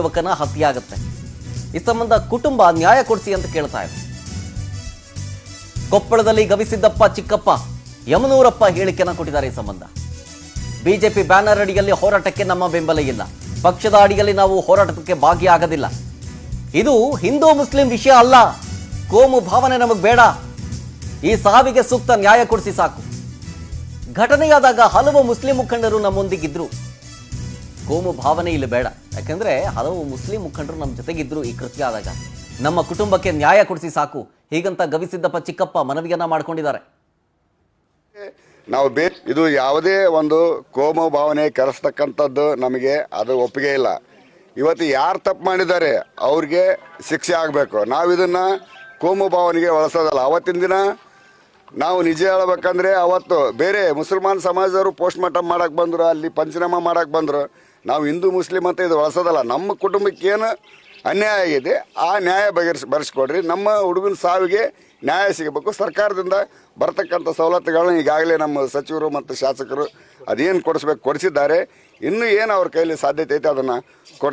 ಯುವಕನ ಹತ್ಯೆಯಾಗುತ್ತೆ. ಈ ಸಂಬಂಧ ಕುಟುಂಬ ನ್ಯಾಯ ಕೊಡಿಸಿ ಅಂತ ಕೇಳ್ತಾ ಇದೆ. ಕೊಪ್ಪಳದಲ್ಲಿ ಗವಿಸಿದ್ದಪ್ಪ ಚಿಕ್ಕಪ್ಪ, ಯಮನೂರಪ್ಪ ಹೇಳಿಕೆನ ಕೊಟ್ಟಿದ್ದಾರೆ ಈ ಸಂಬಂಧ. ಬಿಜೆಪಿ ಬ್ಯಾನರ್ ಅಡಿಯಲ್ಲಿ ಹೋರಾಟಕ್ಕೆ ನಮ್ಮ ಬೆಂಬಲ ಇಲ್ಲ. ಪಕ್ಷದ ಅಡಿಯಲ್ಲಿ ನಾವು ಹೋರಾಟಕ್ಕೆ ಭಾಗಿಯಾಗದಿಲ್ಲ. ಇದು ಹಿಂದೂ ಮುಸ್ಲಿಂ ವಿಷಯ ಅಲ್ಲ. ಕೋಮು ಭಾವನೆ ನಮಗೆ ಬೇಡ. ಈ ಸಾವಿಗೆ ಸೂಕ್ತ ನ್ಯಾಯ ಕೊಡಿಸಿ ಸಾಕು. ಘಟನೆಯಾದಾಗ ಹಲವು ಮುಸ್ಲಿಂ ಮುಖಂಡರು ನಮ್ಮೊಂದಿಗಿದ್ರು. ಕೋಮು ಭಾವನೆ ಇಲ್ಲಿ ಬೇಡ. ಯಾಕಂದ್ರೆ ಹಲವು ಮುಸ್ಲಿಂ ಮುಖಂಡರು ನಮ್ಮ ಜೊತೆಗಿದ್ರು ಈ ಕೃತ್ಯ ಆದಾಗ. ನಮ್ಮ ಕುಟುಂಬಕ್ಕೆ ನ್ಯಾಯ ಕೊಡಿಸಿ ಸಾಕು. ಹೀಗಂತ ಗವಿಸಿದ್ದಪ್ಪ ಚಿಕ್ಕಪ್ಪ ಮನವಿಯನ್ನ ಮಾಡ್ಕೊಂಡಿದ್ದಾರೆ. ನಾವು ಇದು ಯಾವುದೇ ಒಂದು ಕೋಮು ಭಾವನೆ ಕರೆಸ್ತಕ್ಕಂಥದ್ದು ನಮಗೆ ಅದು ಒಪ್ಪಿಗೆ ಇಲ್ಲ. ಇವತ್ತು ಯಾರು ತಪ್ಪು ಮಾಡಿದ್ದಾರೆ ಅವ್ರಿಗೆ ಶಿಕ್ಷೆ ಆಗಬೇಕು. ನಾವು ಇದನ್ನು ಕೋಮು ಭಾವನೆಗೆ ಬಳಸೋದಲ್ಲ. ಅವತ್ತಿನ ದಿನ ನಾವು ನಿಜ ಹೇಳಬೇಕಂದ್ರೆ ಅವತ್ತು ಬೇರೆ ಮುಸಲ್ಮಾನ್ ಸಮಾಜದವರು ಪೋಸ್ಟ್ ಮಾರ್ಟಮ್ ಮಾಡಕ್ ಬಂದರು, ಅಲ್ಲಿ ಪಂಚನಾಮ ಮಾಡಕ್ಕೆ ಬಂದರು. ನಾವು ಹಿಂದೂ, ಮುಸ್ಲಿಂ ಅಂತ ಇದು ಬಳಸೋದಲ್ಲ, ನಮ್ಮ ಕುಟುಂಬಕ್ಕೆ ಏನು ಅನ್ಯಾಯ ಆಗಿದೆ ಆ ನ್ಯಾಯ ಬಗೆಹರಿಸಿ, ಬರೆಸ್ಕೊಡ್ರಿ. ನಮ್ಮ ಹುಡುಗನ ಸಾವಿಗೆ ನ್ಯಾಯ ಸಿಗಬೇಕು. ಸರ್ಕಾರದಿಂದ ಬರತಕ್ಕಂಥ ಸವಲತ್ತುಗಳನ್ನ ಈಗಾಗಲೇ ನಮ್ಮ ಸಚಿವರು ಮತ್ತು ಶಾಸಕರು ಅದೇನು ಕೊಡಿಸ್ಬೇಕು, ಕೊಡಿಸಿದ್ದಾರೆ. ಇನ್ನೂ ಏನು ಅವ್ರ ಕೈಯಲ್ಲಿ ಸಾಧ್ಯತೆ ಐತೆ ಅದನ್ನು ಕೊಡ್